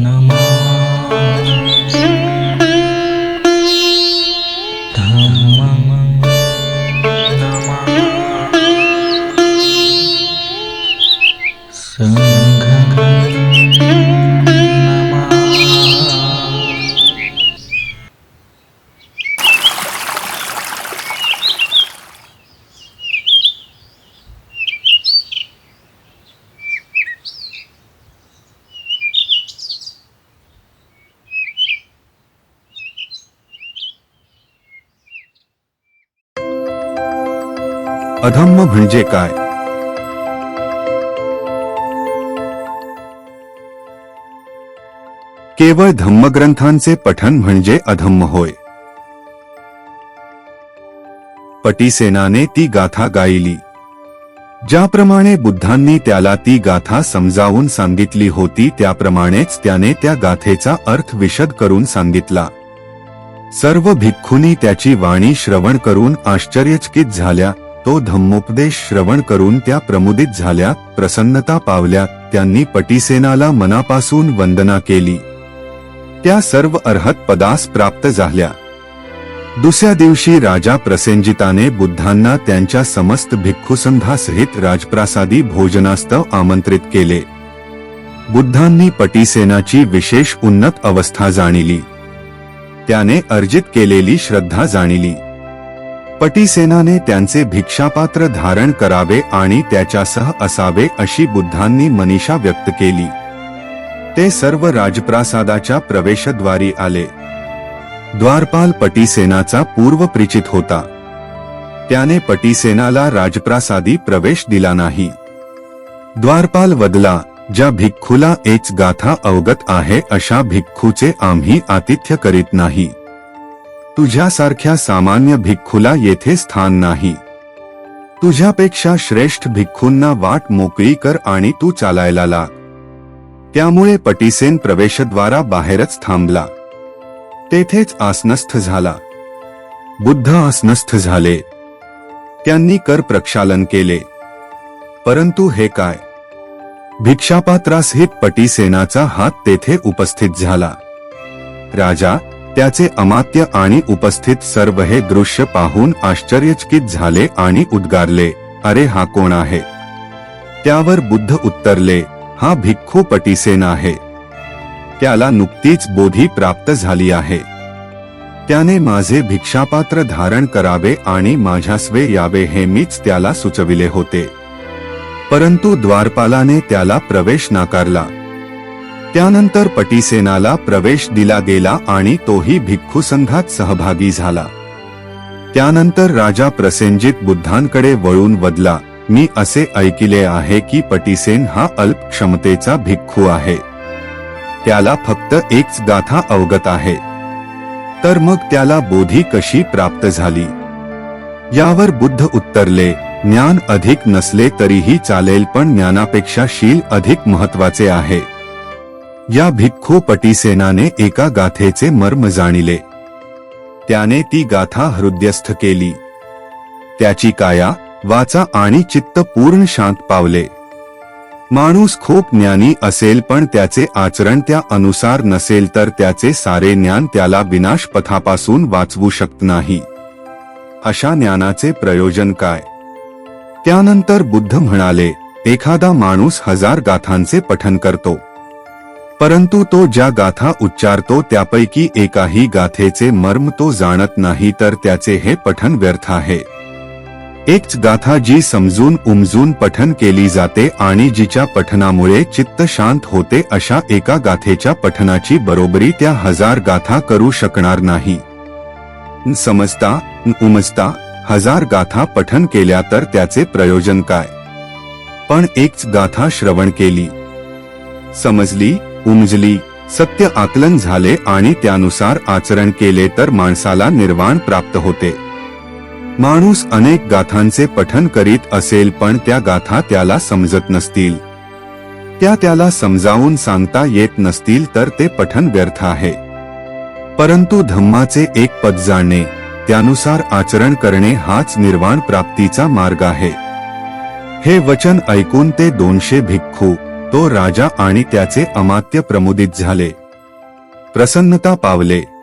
Namah Dhammam अधम्म म्हणजे काय? केवळ धम्मग्रंथांचे पठन म्हणजे अधम्म होय. पटीसेनाने ती गाथा गायली. ज्याप्रमाणे बुद्धांनी त्याला ती गाथा समजावून सांगितली होती त्याप्रमाणेच त्याने त्या गाथेचा अर्थ विशद करून सांगितला. सर्व भिक्खूंनी त्याची वाणी श्रवण करून आश्चर्यचकित झाल्या. तो धम्मोपदेश श्रवण करून त्या प्रमुदित झाल्या प्रसन्नता पावल्या त्यांनी पटीसेनाला मनापासून वंदना केली. त्या सर्व अर्हत पदास प्राप्त झाल्या. दुसऱ्या दिवशी राजा प्रसेंजिताने बुद्धांना त्यांच्या समस्त भिक्खुसंघासहित राजप्रासादी भोजनास्तव आमंत्रित केले. बुद्धांनी पटीसेनाची विशेष उन्नत अवस्था जाणिली. त्याने अर्जित केलेली श्रद्धा जाणिली. पटीसेनाने त्यांचे भिक्षापात्र धारण करावे आणि त्याच्यासह असावे अशी बुद्धांनी मनीषा व्यक्त केली. ते सर्व राजप्रासादाच्या प्रवेशद्वारी आले. द्वारपाल पटीसेनाचा पूर्व परिचित होता. त्याने पटीसेनाला राजप्रासादी प्रवेश दिला नाही. द्वारपाल वदला ज्या भिक्खूला एच गाथा अवगत आहे अशा भिक्खूचे आम्ही आतिथ्य करीत नाही. तुझ्यासारख्या सामान्य भिक्खूला येथे स्थान नाही. तुझ्यापेक्षा श्रेष्ठ भिक्खूंना वाट मोकळी कर आणि तू चालायला लाग त्यामुळे पटीसेन प्रवेशद्वारा बाहेरच थांबला. तेथेच आसनस्थ झाला. बुद्ध आसनस्थ झाले. त्यांनी कर प्रक्षालन केले. परंतु हे काय? भिक्षापात्रासहित पटीसेनाचा हात तेथे उपस्थित झाला. राजा त्याचे अमात्य आणि उपस्थित सर्व हे दृश्य पाहून आश्चर्यचकित झाले आणि उद्गारले अरे हा कोण आहे? त्यावर बुद्ध उत्तरले हा भिक्खू पटीसेन आहे. त्याला नुकतीच बोधी प्राप्त झाली आहे. त्याने माझे भिक्षापात्र धारण करावे आणि माझ्यास्वे यावे हे मीच त्याला सुचविले होते. परंतु द्वारपालाने त्याला प्रवेश नाकारला. त्यानंतर पटीसेनाला प्रवेश दिला गेला आणि तोही भिक्खू संघात सहभागी झाला. त्यानंतर राजा प्रसेंजित बुद्धांकडे वळून वदला मी असे ऐकिले आहे की पटीसेन हा अल्प क्षमतेचा भिक्खू आहे. त्याला फक्त एकच गाथा अवगत आहे. तर मग त्याला बोधी कशी प्राप्त झाली? यावर बुद्ध उत्तरले ज्ञान अधिक नसले तरीही चालेल पण ज्ञानापेक्षा शील अधिक महत्त्वाचे आहे. या भिक्खू पटीसेनाने एका गाथेचे मर्म जाणिले. त्याने ती गाथा हृदयस्थ केली. त्याची काया वाचा आणि चित्त पूर्ण शांत पावले. माणूस खूप ज्ञानी असेल पण त्याचे आचरण त्या अनुसार नसेल तर त्याचे सारे ज्ञान त्याला विनाश पथापासून वाचवू शकत नाही. अशा ज्ञानाचे प्रयोजन काय? त्यानंतर बुद्ध म्हणाले एखादा माणूस हजार गाथांचे पठन करतो. परंतु तो ज्या गाथा उच्चारतो त्यापैकी एकाही गाथेचे मर्म तो जाणत नाही तर त्याचे हे पठन व्यर्थ आहे. एकच गाथा जी समजून उमजून पठन केली जाते आणि जिच्या पठनामुळे चित्त शांत होते अशा एका गाथेच्या पठनाची बरोबरी त्या हजार गाथा करू शकणार नाही. समजता उमजता हजार गाथा पठन केल्या तर त्याचे प्रयोजन काय? पण एकच गाथा श्रवण केली. समजली उमजली सत्य आकलन झाले आणि त्यानुसार आचरण केले तर माणसाला निर्वाण प्राप्त होते. माणूस अनेक गाथांचे पठन करीत असेल पण त्या गाथा त्याला समजत नसतील. त्या त्याला समजावून सांगता येत नसतील तर ते पठन व्यर्थ आहे. परंतु धम्माचे एक पद जाणणे त्यानुसार आचरण करणे हाच निर्वाण प्राप्तीचा मार्ग आहे. हे वचन ऐकून ते दोनशे भिक्खू तो राजा आणि त्याचे अमात्य प्रमुदित झाले. प्रसन्नता पावले.